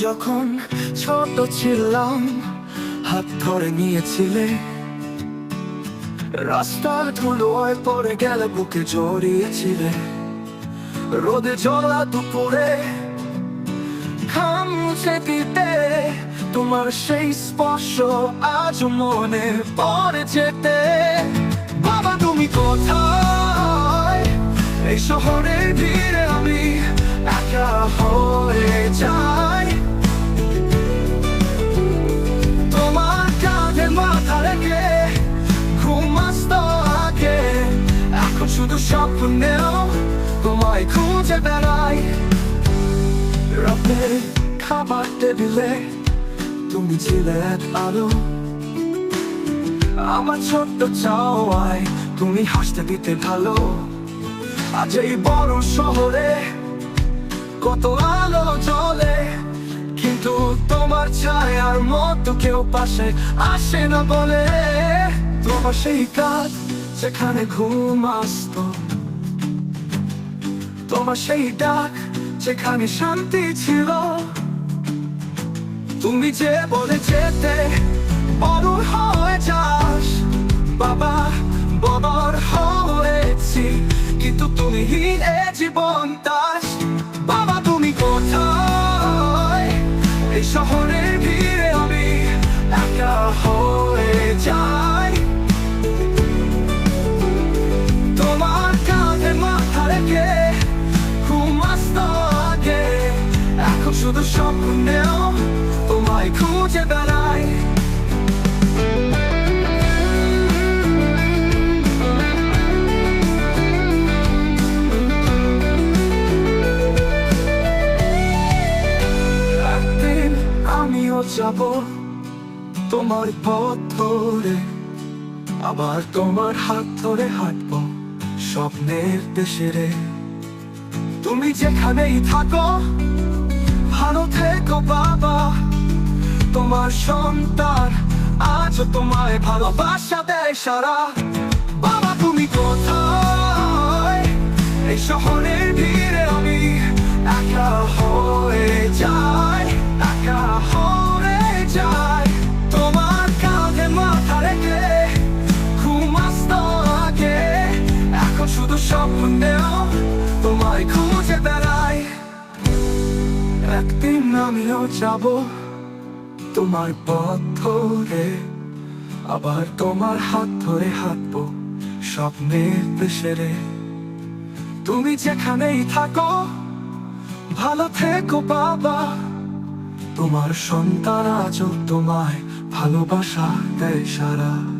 যখন ছোট ছিলাম, হাত ধরে নিয়েছিলে। রাস্তার ধুলোয় পরে গেলে, বুকে জড়িয়েছিলে। রোদে জলা দুপুরে, ঘাম মুছে দিতে। তোমার সেই স্পর্শ আজ মনে পড়ে যেতে। বাবা, তুমি কোথায়? এই শহরে ভিড়ে আমি স্বপ্নেও তোমায় খুঁজে বেড়াই রাতের খাবার টেবিলে তুমি ছিলে এক আলো আমার ছোট্ট চাওয়ায় তুমি হাসতে দিতে ভালো আজ এই বড় শহরে কত আলো জ্বলে কিন্তু তোমার ছায়ার মতো কেউ পাশে আসে না বলে তোমার সেই কাজ যেখানে ঘুম আসতো তোমার সেই ডাক, যেখানে শান্তি ছিল। তুমি যে বলে যেতে বড় হয়ে যাস, বাবা বড় হয়েছি। কিন্তু তুমি হিরে জীবন দাস বাবা, তুমি কোথায়? এই শহরের এখন শুধু স্বপ্নেও তোমায় খুঁজে বেড়াই। আমিও যাব তোমার পথ ধরে, আবার তোমার হাত ধরে হাঁটবো স্বপ্নের দেশে রে। তুমি যেখানেই থাকো ভালো থেকো বাবা? তোমার সন্তান আজও তোমায় ভালোবাসা দেয় সারা। বাবা, তুমি কোথায়? এই শহরের ভিড়ে আমি একা হয়ে যাই, একা হয়ে যাই। তোমার কাঁধে মাথা রেখে ঘুমাস্ত আগে। এখন শুধু স্বপ্নেও তোমায় খুঁজে বেড়াই একদিন আমিও যাব তোমার পথ ধরে। আবার তোমার হাত ধরে হাঁটবো স্বপ্নের দেশে রে তুমি যেখানেই থাকো, ভালো থেকো বাবা। তোমার সন্তান আজও তোমায় ভালোবাসা দেয় সারা।